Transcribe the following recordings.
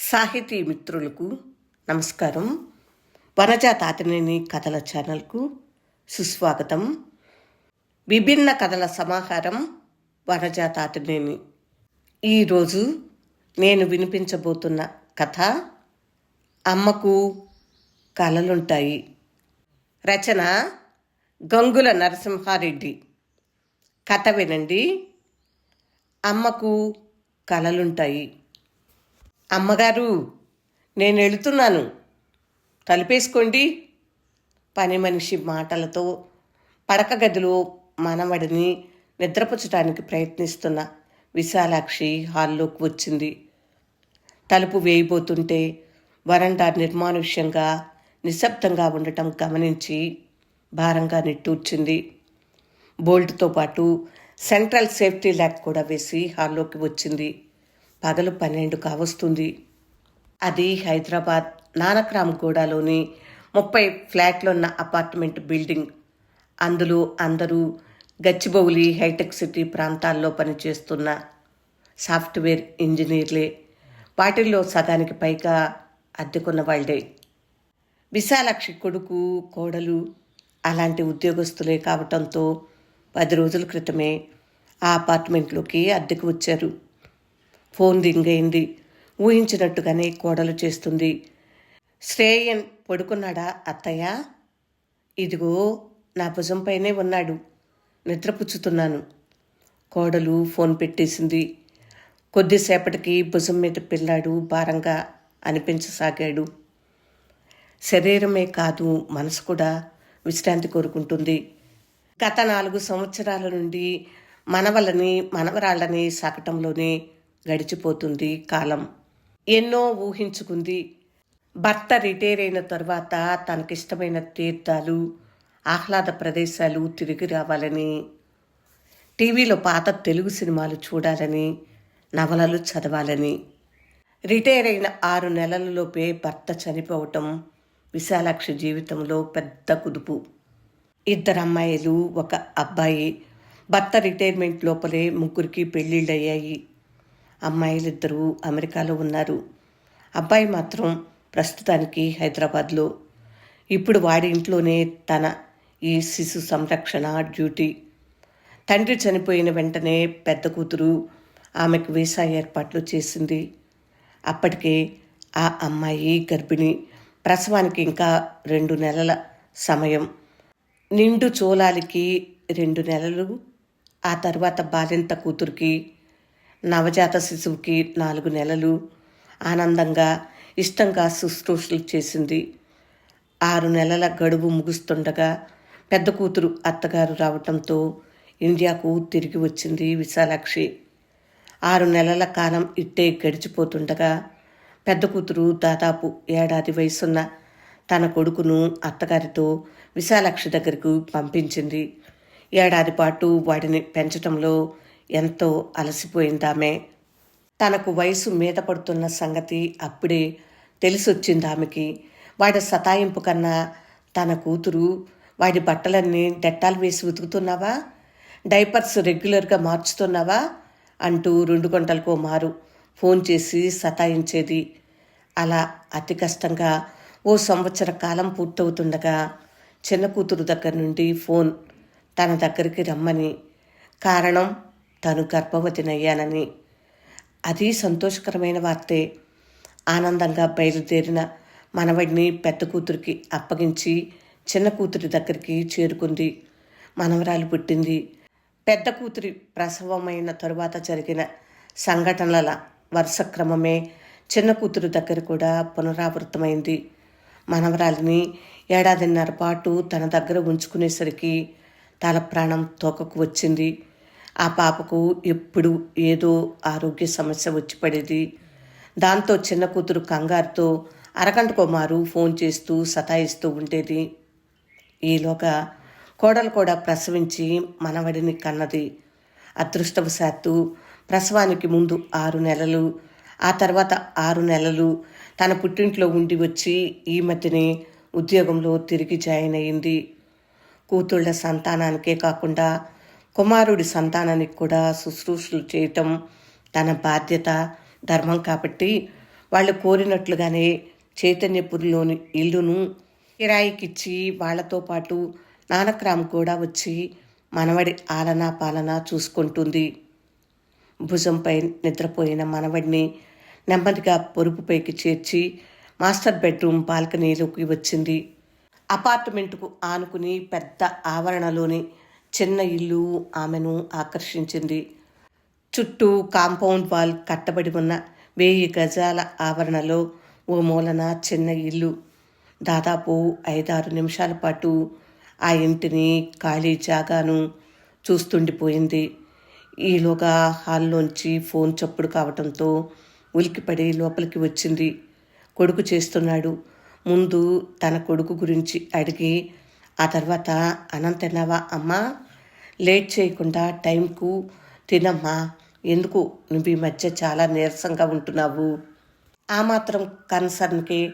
సాహితీ మిత్రులకు నమస్కారం. వనజా తాతినేని కథల ఛానల్కు సుస్వాగతం. విభిన్న కథల సమాహారం వనజా తాతినేని. ఈరోజు నేను వినిపించబోతున్న కథ అమ్మకు కళలుంటాయి రచన గంగుల నరసింహారెడ్డి. కథ వినండి. అమ్మకు కళలుంటాయి అమ్మగారు నేను వెళుతున్నాను. తలుపేసుకోండి. పని మనిషి మాటలతో పడక గదిలో మనవడిని నిద్రపుచ్చటానికి ప్రయత్నిస్తున్న విశాలాక్షి హాల్లోకి వచ్చింది. తలుపు వేయబోతుంటే వరండా నిర్మానుష్యంగా నిశ్శబ్దంగా ఉండటం గమనించి భారంగా నిట్టూర్చింది. బోల్ట్తో పాటు సెంట్రల్ సేఫ్టీ ల్యాక్ కూడా వేసి హాల్లోకి వచ్చింది. పగలు పన్నెండు కావస్తుంది. అది హైదరాబాద్ నానక్రామ్గూడలోని ముప్పై ముప్పై ఫ్లాట్లున్న అపార్ట్మెంట్ బిల్డింగ్. అందులో అందరూ గచ్చిబౌలి హైటెక్ సిటీ ప్రాంతాల్లో పనిచేస్తున్న సాఫ్ట్వేర్ ఇంజనీర్లే. వాటిల్లో సగానికి పైగా అద్దెకున్న వాళ్ళే. విశాలాక్షి కొడుకు కోడలు అలాంటి ఉద్యోగస్తులే కావటంతో పది రోజుల క్రితమే ఆ అపార్ట్మెంట్లోకి అద్దెకు వచ్చారు. ఫోన్ రింగ్ ఊహించినట్టుగానే కోడలు చేస్తుంది. శ్రేయన్ పడుకున్నాడా అత్తయ్య? ఇదిగో నా భుజంపైనే ఉన్నాడు. నిద్రపుచ్చుతున్నాను. కోడలు ఫోన్ పెట్టేసింది. కొద్దిసేపటికి భుజం మీద పిల్లాడు భారంగా అనిపించసాగాడు. శరీరమే కాదు మనసు కూడా విశ్రాంతి కోరుకుంటుంది. గత నాలుగు సంవత్సరాల నుండి మనవలని మనవరాళ్ళని సాకటంలోనే గడిచిపోతుంది కాలం. ఎన్నో ఊహించుకుంది. భర్త రిటైర్ అయిన తర్వాత తనకిష్టమైన తీర్థాలు ఆహ్లాద ప్రదేశాలు తిరిగి రావాలని టీవీలో పాత తెలుగు సినిమాలు చూడాలని నవలలు చదవాలని. రిటైర్ అయిన ఆరు నెలలలోపే భర్త చనిపోవటం విశాలాక్షి జీవితంలో పెద్ద కుదుపు. ఇద్దరు అమ్మాయిలు ఒక అబ్బాయి. భర్త రిటైర్మెంట్ లోపలే ముగ్గురికి పెళ్ళిళ్ళయ్యాయి. అమ్మాయిలిద్దరూ అమెరికాలో ఉన్నారు. అబ్బాయి మాత్రం ప్రస్తుతానికి హైదరాబాద్లో. ఇప్పుడు వాడి ఇంట్లోనే తన ఈ శిశు సంరక్షణ డ్యూటీ. తండ్రి చనిపోయిన వెంటనే పెద్ద కూతురు ఆమెకు వీసా ఏర్పాట్లు చేసింది. అప్పటికే ఆ అమ్మాయి గర్భిణి. ప్రసవానికి ఇంకా రెండు నెలల సమయం. నిండు చోలాలికి రెండు నెలలు. ఆ తర్వాత బాలింత కూతురికి నవజాత శిశువుకి నాలుగు నెలలు. ఆనందంగా ఇష్టంగా శుశ్రూషలు చేసింది. ఆరు నెలల గడువు ముగుస్తుండగా పెద్ద కూతురు అత్తగారు రావటంతో ఇండియాకు తిరిగి వచ్చింది విశాలాక్షి. ఆరు నెలల కాలం ఇట్టే గడిచిపోతుండగా పెద్ద కూతురు దాదాపు ఏడాది వయసున్న తన కొడుకును అత్తగారితో విశాలాక్షి దగ్గరకు పంపించింది. ఏడాది పాటు వాడిని పెంచటంలో ఎంతో అలసిపోయిందామె. తనకు వయసు మీద పడుతున్న సంగతి అప్పుడే తెలిసొచ్చింది ఆమెకి వాడి సతాయింపు కన్నా తన కూతురు వాడి బట్టలన్నీ డెట్టాలు వేసి ఉతుకుతున్నావా? డైపర్స్ రెగ్యులర్గా మార్చుతున్నావా? అంటూ రెండు గంటలకో మారు ఫోన్ చేసి సతాయించేది. అలా అతి కష్టంగా ఓ సంవత్సర కాలం పూర్తవుతుండగా చిన్న కూతురు దగ్గర నుండి ఫోన్ తన దగ్గరికి రమ్మని. కారణం తను గర్భవతినయ్యానని. అది సంతోషకరమైన వార్తే. ఆనందంగా బయలుదేరిన మనవడిని పెద్ద కూతురికి అప్పగించి చిన్న కూతురి దగ్గరికి చేరుకుంది. మనవరాలు పుట్టింది. పెద్ద కూతురి ప్రసవమైన తరువాత జరిగిన సంఘటనల వరుస క్రమమే చిన్న కూతురు దగ్గర కూడా పునరావృతమైంది. మనవరాలిని ఏడాదిన్నర పాటు తన దగ్గర ఉంచుకునేసరికి తల ప్రాణం తోకకు వచ్చింది. ఆ పాపకు ఎప్పుడు ఏదో ఆరోగ్య సమస్య వచ్చి పడేది. దాంతో చిన్న కూతురు కంగారుతో అరగంటకో మారు ఫోన్ చేస్తూ సతాయిస్తూ ఉండేది. ఈలోగా కోడలు కూడా ప్రసవించి మనవడిని కన్నది. అదృష్టవశాత్తు ప్రసవానికి ముందు ఆరు నెలలు ఆ తర్వాత ఆరు నెలలు తన పుట్టింట్లో ఉండి వచ్చి ఈ మధ్యనే ఉద్యోగంలో తిరిగి జాయిన్ అయింది. కూతుళ్ళ సంతానానికే కాకుండా కుమారుడి సంతానానికి కూడా శుశ్రూషలు చేయటం తన బాధ్యత ధర్మం కాబట్టి వాళ్ళు కోరినట్లుగానే చైతన్యపురిలోని ఇల్లును కిరాయికిచ్చి వాళ్ళతో పాటు నానక్రామ్ కూడా వచ్చి మనవడి ఆలనా పాలన చూసుకుంటుంది. భుజంపై నిద్రపోయిన మనవడిని నెమ్మదిగా పొరుపుపైకి చేర్చి మాస్టర్ బెడ్రూమ్ బాల్కనీలోకి వచ్చింది. అపార్ట్మెంట్కు ఆనుకుని పెద్ద ఆవరణలోని చిన్న ఇల్లు ఆమెను ఆకర్షించింది. చుట్టూ కాంపౌండ్ వాల్ కట్టబడి ఉన్న వెయ్యి గజాల ఆవరణలో ఓ మూలన చిన్న ఇల్లు. దాదాపు ఐదారు నిమిషాల పాటు ఆ ఇంటిని ఖాళీ జాగాను చూస్తుండిపోయింది. ఈలోగా హాల్లోంచి ఫోన్ చప్పుడు కావటంతో ఉలికిపడి లోపలికి వచ్చింది. కొడుకు చేస్తున్నాడు. ముందు తన కొడుకు గురించి అడిగి ఆ తర్వాత అన్నం అమ్మా? లేట్ చేయకుండా టైంకు తినమ్మా. ఎందుకు నువ్వు ఈ మధ్య చాలా నీరసంగా ఉంటున్నావు? ఆ మాత్రం కన్సర్న్కి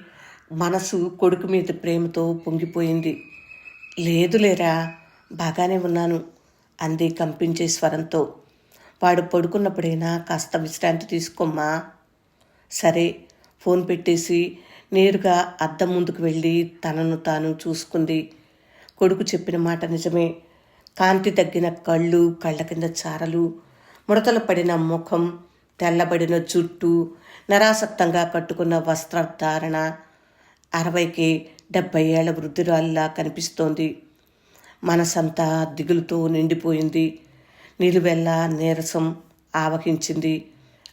మనసు కొడుకు మీద ప్రేమతో పొంగిపోయింది. లేదు లేరా బాగానే ఉన్నాను అంది కంపించే స్వరంతో. వాడు పడుకున్నప్పుడైనా కాస్త విశ్రాంతి తీసుకోమ్మా. సరే ఫోన్ పెట్టేసి నేరుగా అద్దం ముందుకు వెళ్ళి తనను తాను చూసుకుంది. కొడుకు చెప్పిన మాట నిజమే. కాంతి తగ్గిన కళ్ళు కళ్ళ కింద చారలు ముడతలు పడిన ముఖం తెల్లబడిన జుట్టు నరాసక్తంగా కట్టుకున్న వస్త్రధారణ అరవైకి డెబ్బై ఏళ్ళ వృద్ధురాలిలా కనిపిస్తోంది. మనసంతా దిగులుతో నిండిపోయింది. నిలువెల్లా నీరసం ఆవహించింది.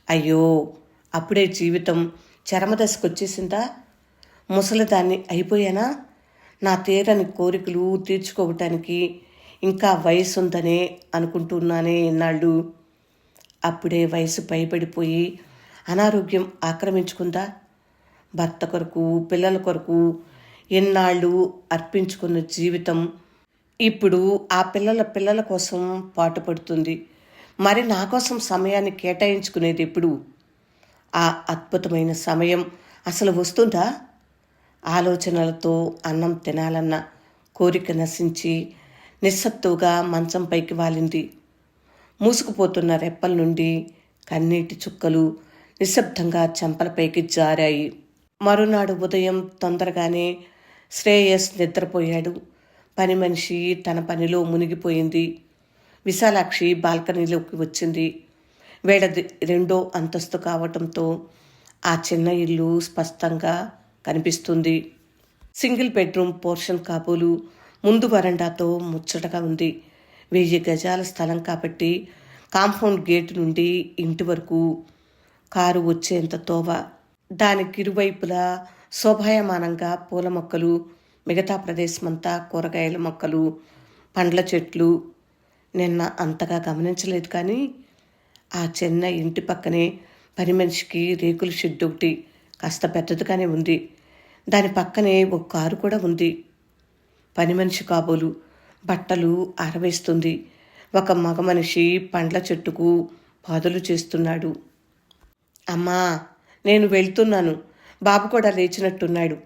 అయ్యో అప్పుడే జీవితం చరమదశకొచ్చేసిందా ముసలిదాన్ని అయిపోయానా? నా తీరని కోరికలు తీర్చుకోవటానికి ఇంకా వయసు ఉందనే అనుకుంటున్నానే ఇన్నాళ్ళు. అప్పుడే వయసు పైబడిపోయి అనారోగ్యం ఆక్రమించుకుందా? భర్త కొరకు పిల్లల కొరకు ఎన్నాళ్ళు అర్పించుకున్న జీవితం ఇప్పుడు ఆ పిల్లల పిల్లల కోసం పాటుపడుతుంది. మరి నా కోసం సమయాన్ని కేటాయించుకునేది ఎప్పుడు? ఆ అద్భుతమైన సమయం అసలు వస్తుందా? ఆలోచనలతో అన్నం తినాలన్న కోరిక నశించి నిస్సత్తుగా మంచం పైకి వాలింది. మూసుకుపోతున్న రెప్పల నుండి కన్నీటి చుక్కలు నిశ్శబ్దంగా చెంపలపైకి జారాయి. మరునాడు ఉదయం తొందరగానే శ్రేయస్ నిద్రపోయాడు. పని మనిషి తన పనిలో మునిగిపోయింది. విశాలాక్షి బాల్కనీలోకి వచ్చింది. వేడది రెండో అంతస్తు కావటంతో ఆ చిన్న ఇల్లు స్పష్టంగా కనిపిస్తుంది. సింగిల్ బెడ్రూమ్ పోర్షన్ కాపులు ముందు వరండాతో ముచ్చటగా ఉంది. వెయ్యి గజాల స్థలం కాబట్టి కాంపౌండ్ గేటు నుండి ఇంటి వరకు కారు వచ్చేంత తోవ. దానికి ఇరువైపులా శోభాయమానంగా పూల మొక్కలు మిగతా ప్రదేశమంతా కూరగాయల మొక్కలు పండ్ల చెట్లు. నిన్న అంతగా గమనించలేదు కానీ ఆ చిన్న ఇంటి పక్కనే పని మనిషికి రేకుల షెడ్ ఒకటి కాస్త పెద్దదిగానే ఉంది. దాని పక్కనే ఒక కారు కూడా ఉంది. పని మనిషి కాబోలు బట్టలు ఆరవేస్తుంది. ఒక మగ మనిషి పండ్ల చెట్టుకు పాదులు చేస్తున్నాడు. అమ్మా నేను వెళ్తున్నాను. బాబు కూడా లేచినట్టున్నాడు.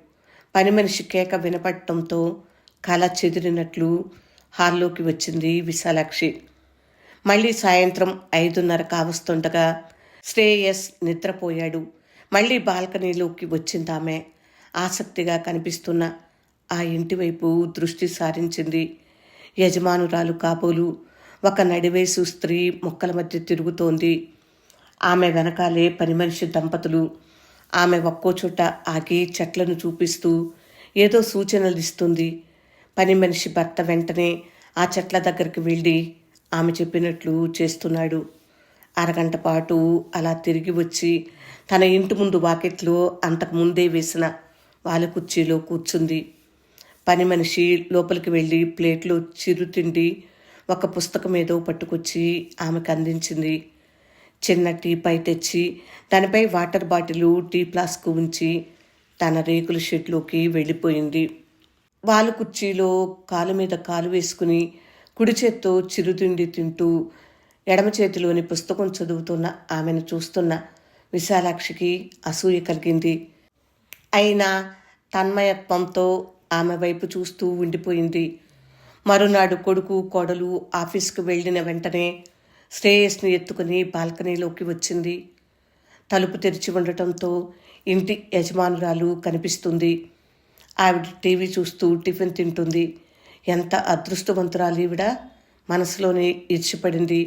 పని మనిషి కేక వినపడటంతో కళ చెదిరినట్లు హాల్లోకి వచ్చింది విశాలాక్షి. మళ్ళీ సాయంత్రం ఐదున్నర కావస్తుండగా శ్రేయస్ నిద్రపోయాడు. మళ్ళీ బాల్కనీలోకి వచ్చిందామె. ఆసక్తిగా కనిపిస్తున్న ఆ ఇంటివైపు దృష్టి సారించింది. యజమానురాలు కాపోలు ఒక నడివేసు స్త్రీ మొక్కల మధ్య తిరుగుతోంది. ఆమె వెనకాలే పని మనిషి దంపతులు. ఆమె ఒక్కో చోట ఆగి చెట్లను చూపిస్తూ ఏదో సూచనలు ఇస్తుంది. పని మనిషి భర్త వెంటనే ఆ చెట్ల దగ్గరికి వెళ్ళి ఆమె చెప్పినట్లు చేస్తున్నాడు. అరగంట పాటు అలా తిరిగి వచ్చి తన ఇంటి ముందు వాకెట్లో అంతకు ముందే వేసిన వాళ్ళ కుర్చీలో కూర్చుంది. పని మనిషి లోపలికి వెళ్ళి ప్లేట్లో చిరుతిండి ఒక పుస్తకం ఏదో పట్టుకొచ్చి ఆమెకు అందించింది. చిన్న టీ పై తెచ్చి దానిపై వాటర్ బాటిల్ టీ ఫ్లాస్క్ ఉంచి తన రేకుల షెడ్లోకి వెళ్ళిపోయింది. వాలు కుర్చీలో కాలు మీద కాలు వేసుకుని కుడి చేత్తో చిరుతిండి తింటూ ఎడమ చేతిలోని పుస్తకం చదువుతున్న ఆమెను చూస్తున్న విశాలాక్షికి అసూయ కలిగింది. అయినా తన్మయత్వంతో ఆమె వైపు చూస్తూ ఉండిపోయింది. మరునాడు కొడుకు కోడలు ఆఫీస్కు వెళ్ళిన వెంటనే శ్రేయస్ని ఎత్తుకుని బాల్కనీలోకి వచ్చింది. తలుపు తెరిచి ఉండటంతో ఇంటి యజమానురాలు కనిపిస్తుంది. ఆవిడ టీవీ చూస్తూ టిఫిన్ తింటుంది. ఎంత అదృష్టవంతురాలు ఈవిడ! మనసులోనే ఇచ్చిపడింది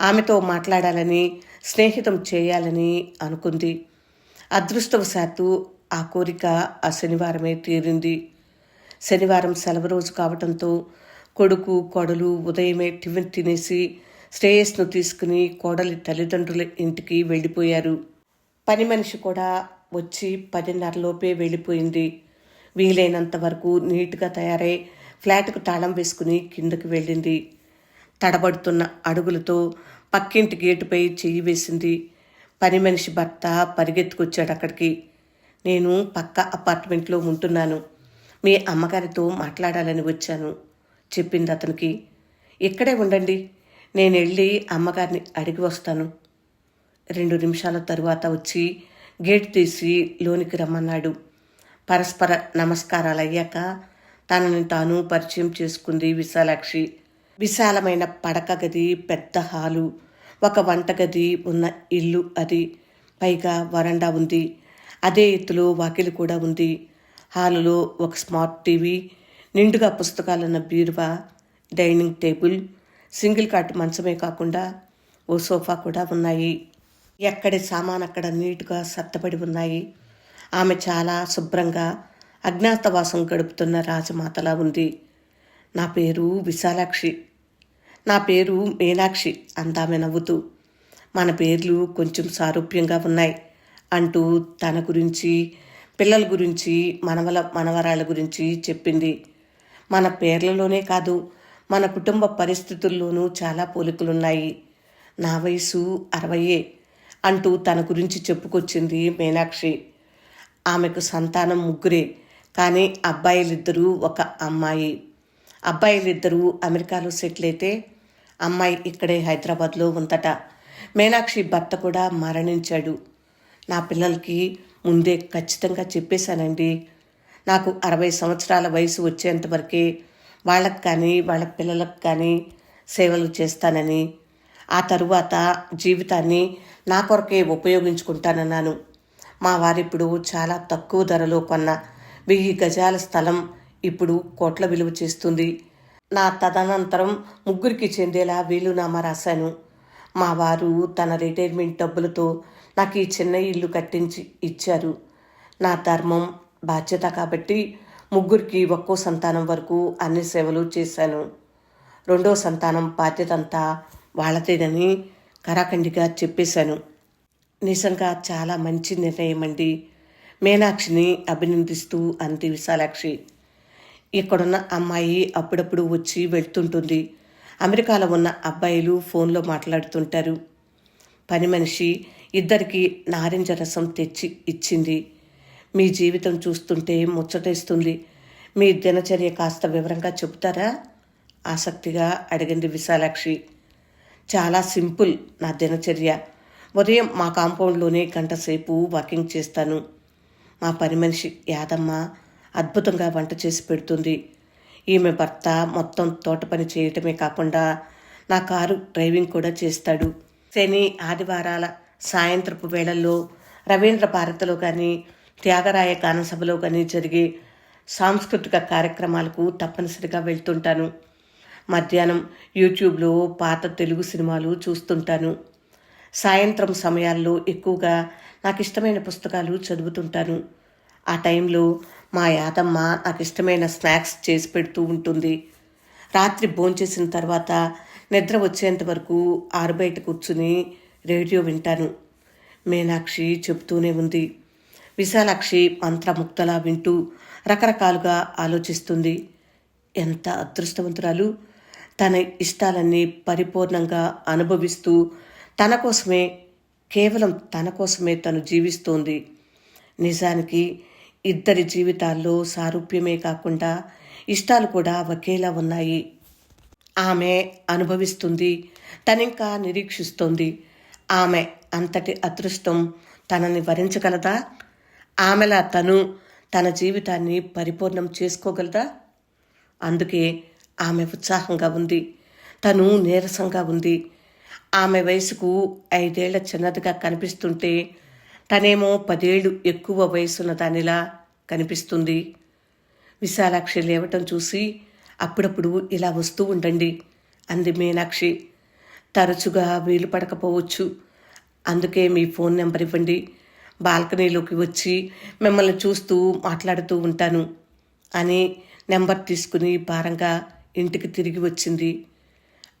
ఆమెతో మాట్లాడాలని స్నేహితం చేయాలని అనుకుంది. అదృష్టవశాత్తు ఆ కోరిక ఆ శనివారమే తీరింది. శనివారం సెలవు రోజు కావడంతో కొడుకు కోడలు ఉదయమే టిఫిన్ తినేసి శ్రేయస్ను తీసుకుని కోడలి తల్లిదండ్రుల ఇంటికి వెళ్ళిపోయారు. పని మనిషి కూడా వచ్చి పదిన్నరలోపే వెళ్ళిపోయింది. వీలైనంత వరకు నీట్గా తయారై ఫ్లాట్కు తాళం వేసుకుని కిందకి వెళ్ళింది. తడబడుతున్న అడుగులతో పక్కింటి గేటుపై చెయ్యి వేసింది. పని మనిషి భర్త పరిగెత్తుకొచ్చాడు అక్కడికి. నేను పక్క అపార్ట్మెంట్లో ఉంటున్నాను. మీ అమ్మగారితో మాట్లాడాలని వచ్చాను. చెప్పింది అతనికి ఇక్కడే ఉండండి నేను వెళ్ళి అమ్మగారిని అడిగి వస్తాను. రెండు నిమిషాల తరువాత వచ్చి గేట్ తీసి లోనికి రమ్మన్నాడు. పరస్పర నమస్కారాలు అయ్యాక తనని తాను పరిచయం చేసుకుంది విశాలాక్షి. విశాలమైన పడక గది పెద్ద హాలు ఒక వంటగది ఉన్న ఇల్లు అది. పైగా వరండా ఉంది. అదే ఎత్తులో వాకిలి కూడా ఉంది. హాలులో ఒక స్మార్ట్ టీవీ నిండుగా పుస్తకాలున్న బీరువా డైనింగ్ టేబుల్ సింగిల్ కాట్ మంచమే కాకుండా ఓ సోఫా కూడా ఉన్నాయి. ఎక్కడి సామాన్ అక్కడ నీటుగా సత్తబడి ఉన్నాయి. ఆమె చాలా శుభ్రంగా అజ్ఞాతవాసం గడుపుతున్న రాజమాతలా ఉంది. నా పేరు విశాలాక్షి. నా పేరు మీనాక్షి అందామె నవ్వుతూ. మన పేర్లు కొంచెం సారూప్యంగా ఉన్నాయి అంటూ తన గురించి పిల్లల గురించి మనవల మనవరాల గురించి చెప్పింది. మన పేర్లలోనే కాదు మన కుటుంబ పరిస్థితుల్లోనూ చాలా పోలికలున్నాయి. నా వయసు అరవయే అంటూ తన గురించి చెప్పుకొచ్చింది మీనాక్షి. ఆమెకు సంతానం ముగ్గురే కానీ అబ్బాయిలిద్దరూ ఒక అమ్మాయి. అబ్బాయిలిద్దరూ అమెరికాలో సెటిల్ అయితే అమ్మాయి ఇక్కడే హైదరాబాద్లో ఉందట. మీనాక్షి భర్త కూడా మరణించాడు. నా పిల్లలకి ముందే ఖచ్చితంగా చెప్పేశానండి. నాకు అరవై సంవత్సరాల వయసు వచ్చేంతవరకే వాళ్ళకి కానీ వాళ్ళ పిల్లలకు కానీ సేవలు చేస్తానని ఆ తరువాత జీవితాన్ని నా కొరకే ఉపయోగించుకుంటానన్నాను. మా వారిప్పుడు చాలా తక్కువ ధరలో కొన్న వెయ్యి గజాల స్థలం ఇప్పుడు కోట్ల విలువ చేస్తుంది. నా తదనంతరం ముగ్గురికి చెందేలా వీలునామా రాశాను. మా వారు తన రిటైర్మెంట్ డబ్బులతో నాకు ఈ చిన్న ఇల్లు కట్టించి ఇచ్చారు. నా ధర్మం బాధ్యత కాబట్టి ముగ్గురికి ఒక్కో సంతానం వరకు అన్ని సేవలు చేశాను. రెండో సంతానం బాధ్యత అంతా వాళ్ళదేనని కరాఖండిగా చెప్పేశాను. నిజంగా చాలా మంచి నిర్ణయం అండి. మీనాక్షిని అభినందిస్తూ అంది విశాలాక్షి. ఇక్కడున్న అమ్మాయి అప్పుడప్పుడు వచ్చి వెళ్తుంటుంది. అమెరికాలో ఉన్న అబ్బాయిలు ఫోన్లో మాట్లాడుతుంటారు. పని మనిషి ఇద్దరికి నారింజ రసం తెచ్చి ఇచ్చింది. మీ జీవితం చూస్తుంటే ముచ్చటేస్తుంది. మీ దినచర్య కాస్త వివరంగా చెబుతారా? ఆసక్తిగా అడిగింది విశాలాక్షి. చాలా సింపుల్ నా దినచర్య. ఉదయం మా కాంపౌండ్లోనే గంటసేపు వాకింగ్ చేస్తాను. మా పని మనిషి యాదమ్మ అద్భుతంగా వంట చేసి పెడుతుంది. ఈమె భర్త మొత్తం తోట పని చేయటమే కాకుండా నా కారు డ్రైవింగ్ కూడా చేస్తాడు. శని ఆదివారాల సాయంత్రపు వేళల్లో రవీంద్ర భారతిలో కానీ త్యాగరాయ గానసభలో కానీ జరిగే సాంస్కృతిక కార్యక్రమాలకు తప్పనిసరిగా వెళ్తుంటాను. మధ్యాహ్నం యూట్యూబ్లో పాత తెలుగు సినిమాలు చూస్తుంటాను. సాయంత్రం సమయాల్లో ఎక్కువగా నాకు ఇష్టమైన పుస్తకాలు చదువుతుంటాను. ఆ టైంలో మా యాదమ్మ నాకు ఇష్టమైన స్నాక్స్ చేసి పెడుతూ ఉంటుంది. రాత్రి భోంచేసిన తర్వాత నిద్ర వచ్చేంత వరకు ఆరుబయట కూర్చుని రేడియో వింటాను. మీనాక్షి చెబుతూనే ఉంది. విశాలాక్షి మంత్రముక్తలా వింటూ రకరకాలుగా ఆలోచిస్తుంది. ఎంత అదృష్టవంతురాలు! తన ఇష్టాలన్నీ పరిపూర్ణంగా అనుభవిస్తూ తన కోసమే కేవలం తన కోసమే తను జీవిస్తోంది. నిజానికి ఇద్దరి జీవితాల్లో సారూప్యమే కాకుండా ఇష్టాలు కూడా ఒకేలా ఉన్నాయి. ఆమె అనుభవిస్తుంది తనింకా నిరీక్షిస్తుంది. ఆమె అంతటి అదృష్టం తనని వరించగలదా? ఆమెలా తను తన జీవితాన్ని పరిపూర్ణం చేసుకోగలదా? అందుకే ఆమె ఉత్సాహంగా ఉంది. తను నీరసంగా ఉంది. ఆమె వయసుకు ఐదేళ్ళ చిన్నదిగా కనిపిస్తుంటే తనేమో పదేళ్ళు ఎక్కువ వయసున్న దానిలా కనిపిస్తుంది. విశాలాక్షి లేవటం చూసి అప్పుడప్పుడు ఇలా వస్తూ ఉండండి అంది మీనాక్షి. తరచుగా వీలు పడకపోవచ్చు. అందుకే మీ ఫోన్ నెంబర్ ఇవ్వండి. బాల్కనీలోకి వచ్చి మిమ్మల్ని చూస్తూ మాట్లాడుతూ ఉంటాను అని నెంబర్ తీసుకుని భారంగా ఇంటికి తిరిగి వచ్చింది.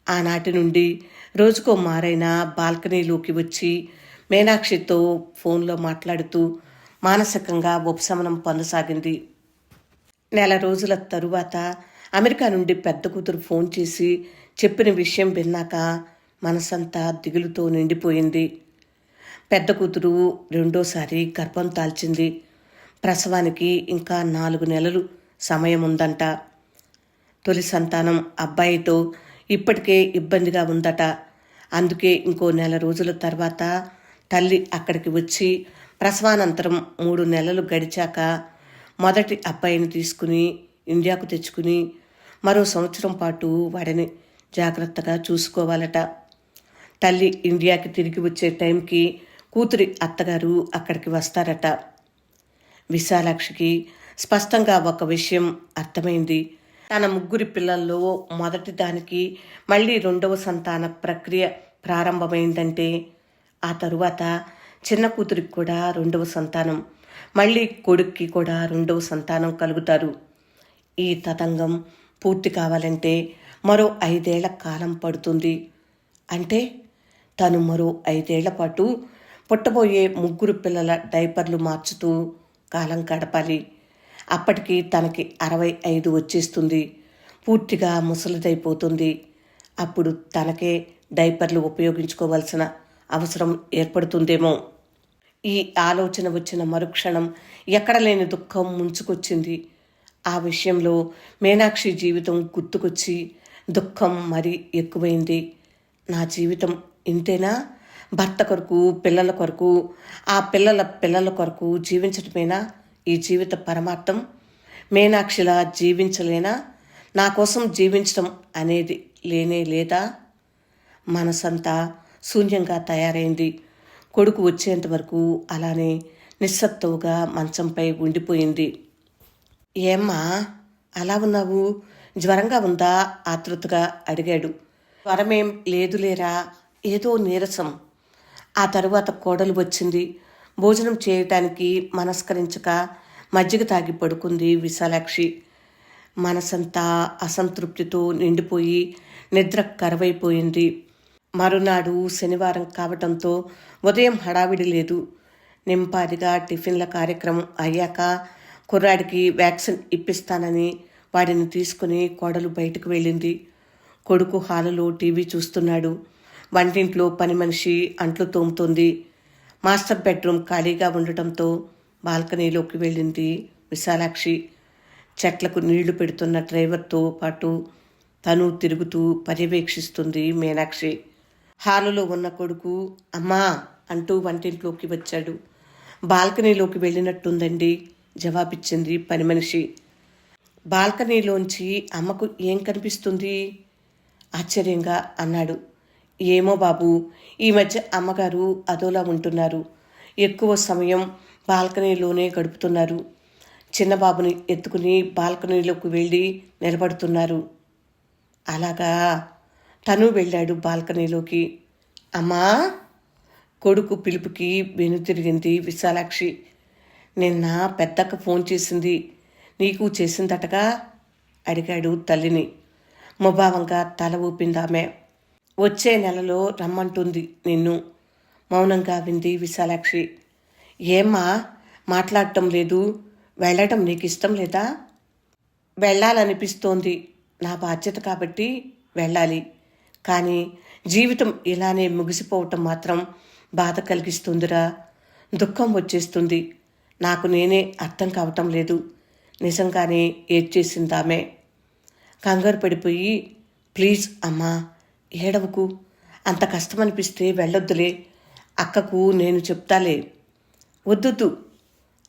ఆనాటి నుండి రోజుకో మారైనా బాల్కనీలోకి వచ్చి మీనాక్షితో ఫోన్లో మాట్లాడుతూ మానసికంగా ఉపశమనం పొందసాగింది. నెల రోజుల తరువాత అమెరికా నుండి పెద్ద కూతురు ఫోన్ చేసి చెప్పిన విషయం విన్నాక మనసంతా దిగులుతో నిండిపోయింది. పెద్ద కూతురు రెండోసారి గర్భం తాల్చింది. ప్రసవానికి ఇంకా నాలుగు నెలలు సమయం ఉందంట తొలి సంతానం అబ్బాయితో ఇప్పటికే ఇబ్బందిగా ఉందట. అందుకే ఇంకో నెల రోజుల తర్వాత తల్లి అక్కడికి వచ్చి ప్రసవానంతరం మూడు నెలలు గడిచాక మొదటి అబ్బాయిని తీసుకుని ఇండియాకు తెచ్చుకుని మరో సంవత్సరం పాటు వాడిని జాగ్రత్తగా చూసుకోవాలట. తల్లి ఇండియాకి తిరిగి వచ్చే టైంకి కూతురి అత్తగారు అక్కడికి వస్తారట. విశాలాక్షికి స్పష్టంగా ఒక విషయం అర్థమైంది. తన ముగ్గురి పిల్లల్లో మొదటి దానికి మళ్ళీ రెండవ సంతాన ప్రక్రియ ప్రారంభమైందంటే ఆ తరువాత చిన్న కూతురికి కూడా రెండవ సంతానం మళ్ళీ కొడుక్కి కూడా రెండవ సంతానం కలుగుతారు. ఈ తతంగం పూర్తి కావాలంటే మరో ఐదేళ్ళ కాలం పడుతుంది. అంటే తను మరో ఐదేళ్ళ పాటు పుట్టబోయే ముగ్గురు పిల్లల డైపర్లు మార్చుతూ కాలం గడపాలి. అప్పటికి తనకి అరవై ఐదు వచ్చేస్తుంది. పూర్తిగా ముసలిదైపోతుంది. అప్పుడు తనకే డైపర్లు ఉపయోగించుకోవాల్సిన అవసరం ఏర్పడుతుందేమో. ఈ ఆలోచన వచ్చిన మరుక్షణం ఎక్కడ లేని దుఃఖం ముంచుకొచ్చింది. ఆ విషయంలో మీనాక్షి జీవితం గుర్తుకొచ్చి దుఃఖం మరి ఎక్కువైంది. నా జీవితం ఇంతేనా? భర్త కొరకు పిల్లల కొరకు ఆ పిల్లల పిల్లల కొరకు జీవించటమేనా? ఈ జీవిత పరమార్థం మీనాక్షిలా జీవించలేనా? నా కోసం జీవించడం అనేది లేనే లేదా? మనసంతా శూన్యంగా తయారైంది. కొడుకు వచ్చేంత వరకు అలానే నిస్సత్తువుగా మంచంపై ఉండిపోయింది. ఏమ్మా అలా ఉన్నావు? జ్వరంగా ఉందా? ఆతృతగా అడిగాడు. జ్వరమేం లేదులేరా ఏదో నీరసం. ఆ తరువాత కోడలు వచ్చింది. భోజనం చేయటానికి మనస్కరించక మజ్జిగ తాగి పడుకుంది విశాలాక్షి. మనసంతా అసంతృప్తితో నిండిపోయి నిద్ర కరువైపోయింది. మరునాడు శనివారం కావటంతో ఉదయం హడావిడి లేదు. నింపాదిగా టిఫిన్ల కార్యక్రమం అయ్యాక కుర్రాడికి వ్యాక్సిన్ ఇప్పిస్తానని వాడిని తీసుకుని కోడలు బయటకు వెళ్ళింది. కొడుకు హాలులో టీవీ చూస్తున్నాడు. వంటింట్లో పని మనిషి అంట్లు తోముతుంది. మాస్టర్ బెడ్రూమ్ ఖాళీగా ఉండటంతో బాల్కనీలోకి వెళ్ళింది విశాలాక్షి. చెట్లకు నీళ్ళు పెడుతున్న డ్రైవర్తో పాటు తను తిరుగుతూ పర్యవేక్షిస్తుంది మీనాక్షి. హాలులో ఉన్న కొడుకు అమ్మా అంటూ వంటింట్లోకి వచ్చాడు. బాల్కనీలోకి వెళ్ళినట్టుందండి జవాబిచ్చింది పని మనిషి. బాల్కనీలోంచి అమ్మకు ఏం కనిపిస్తుంది? ఆశ్చర్యంగా అన్నాడు. ఏమో బాబు ఈ మధ్య అమ్మగారు అదోలా ఉంటున్నారు. ఎక్కువ సమయం బాల్కనీలోనే గడుపుతున్నారు. చిన్నబాబుని ఎత్తుకుని బాల్కనీలోకి వెళ్ళి నిలబడుతున్నారు. అలాగా? తను వెళ్ళాడు బాల్కనీలోకి. అమ్మా! కొడుకు పిలుపుకి వెనుతిరిగింది విశాలాక్షి. నిన్న పెద్దక్క ఫోన్ చేసింది. నీకు చేసిందటగా? అడిగాడు తల్లిని. ముభావంగా తల ఊపిందామె. వచ్చే నెలలో రమ్మంటుంది నిన్ను మౌనంగా వింది విశాలాక్షి. ఏమ్మా! మాట్లాడటం లేదు. వెళ్ళటం నీకు ఇష్టం లేదా? వెళ్ళాలనిపిస్తోంది. నా బాధ్యత కాబట్టి వెళ్ళాలి. కానీ జీవితం ఇలానే ముగిసిపోవటం మాత్రం బాధ కలిగిస్తుందిరా. దుఃఖం వచ్చేస్తుంది. నాకు నేనే అర్థం కావటం లేదు. నిజంగానే ఏడ్చేసిందామే. కంగారు పడిపోయి ప్లీజ్ అమ్మా ఏడవకు. అంత కష్టమనిపిస్తే వెళ్ళొద్దులే. అక్కకు నేను చెప్తాలే. వద్దొద్దు.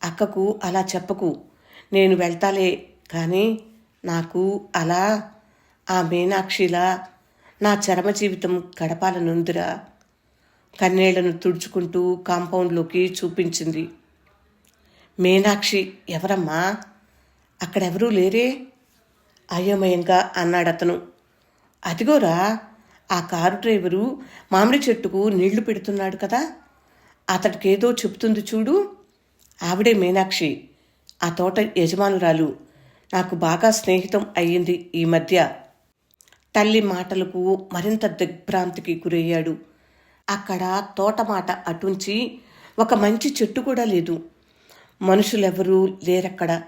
అక్కకు అలా చెప్పకు. నేను వెళ్తాలే. కానీ నాకు అలా ఆ మీనాక్షిలా నా చరమ జీవితం గడపాలనుందిరా కన్నీళ్ళను తుడుచుకుంటూ కాంపౌండ్లోకి చూపించింది. మీనాక్షి ఎవరమ్మా? అక్కడెవరూ లేరే? అయోమయంగా అన్నాడతను. అదిగోరా ఆ కారు డ్రైవరు మామిడి చెట్టుకు నీళ్ళు పెడుతున్నాడు కదా. అతడికేదో చెబుతుంది చూడు. ఆవిడే మీనాక్షి ఆ తోట యజమానురాలు. నాకు బాగా స్నేహితం అయ్యింది ఈ మధ్య. తల్లి మాటలకు మరింత దిగ్భ్రాంతికి గురయ్యాడు. అక్కడ తోట మాట అటుంచి ఒక మంచి చెట్టు కూడా లేదు. మనుషులెవరూ లేరక్కడ.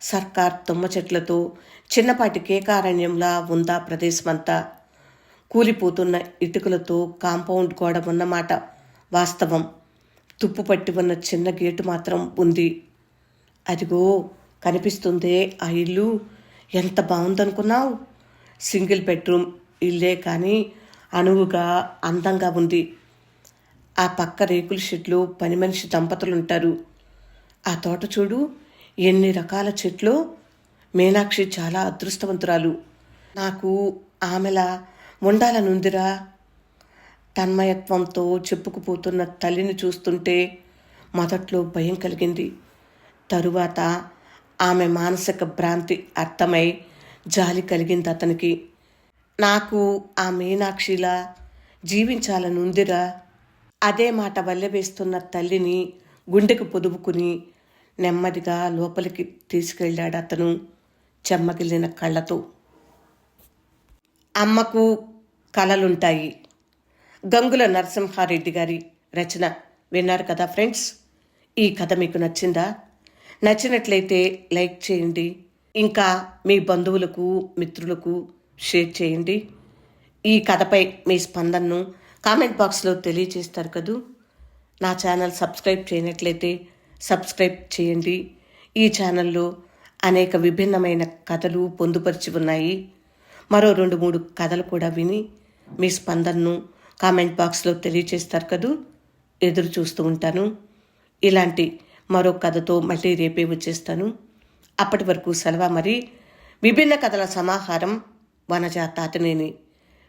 సర్కార్ తుమ్మ చెట్లతో చిన్నపాటి కేకారణ్యంలా ఉందా ప్రదేశమంతా. కూలిపోతున్న ఇటుకలతో కాంపౌండ్ గోడ ఉన్నమాట వాస్తవం. తుప్పు పట్టి ఉన్న చిన్న గేటు మాత్రం ఉంది. అదిగో కనిపిస్తుందే ఆ ఇల్లు. ఎంత బాగుందనుకున్నావు సింగిల్ బెడ్రూమ్ ఇల్లే కానీ అనువుగా అందంగా ఉంది. ఆ పక్క రేకుల షెడ్లో పని మనిషి దంపతులు ఉంటారు. ఆ తోట చూడు ఎన్ని రకాల చెట్లు. మీనాక్షి చాలా అదృష్టవంతురాలు. నాకు ఆమెలా ఉండాలనుందిరా? తన్మయత్వంతో చెప్పుకుపోతున్న తల్లిని చూస్తుంటే మొదట్లో భయం కలిగింది. తరువాత ఆమె మానసిక భ్రాంతి అర్థమై జాలి కలిగింది అతనికి. నాకు ఆ మీనాక్షిలా జీవించాలనుందిరా అదే మాట వల్లవేస్తున్న తల్లిని గుండెకు పొదుపుకుని నెమ్మదిగా లోపలికి తీసుకెళ్ళాడు అతను చెమ్మగిల్లిన కళ్ళతో. అమ్మకు కళలుంటాయి గంగుల నరసింహారెడ్డి గారి రచన విన్నారు కదా ఫ్రెండ్స్? ఈ కథ మీకు నచ్చిందా? నచ్చినట్లయితే లైక్ చేయండి. ఇంకా మీ బంధువులకు మిత్రులకు షేర్ చేయండి. ఈ కథపై మీ స్పందనను కామెంట్ బాక్స్లో తెలియజేస్తారు కదూ. నా ఛానల్ సబ్స్క్రైబ్ చేయనట్లయితే సబ్స్క్రైబ్ చేయండి. ఈ ఛానల్లో అనేక విభిన్నమైన కథలు పొందుపరిచి ఉన్నాయి. మరో రెండు మూడు కథలు కూడా విని మీ స్పందనను కామెంట్ బాక్స్లో తెలియజేస్తారు కదూ. ఎదురు చూస్తూ ఉంటాను. ఇలాంటి మరో కథతో మళ్ళీ రేపే వచ్చేస్తాను. అప్పటి వరకు సెలవు మరి? విభిన్న కథల సమాహారం వనజా తాతనేని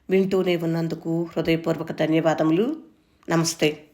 వింటూనే ఉన్నందుకు హృదయపూర్వక ధన్యవాదములు. నమస్తే.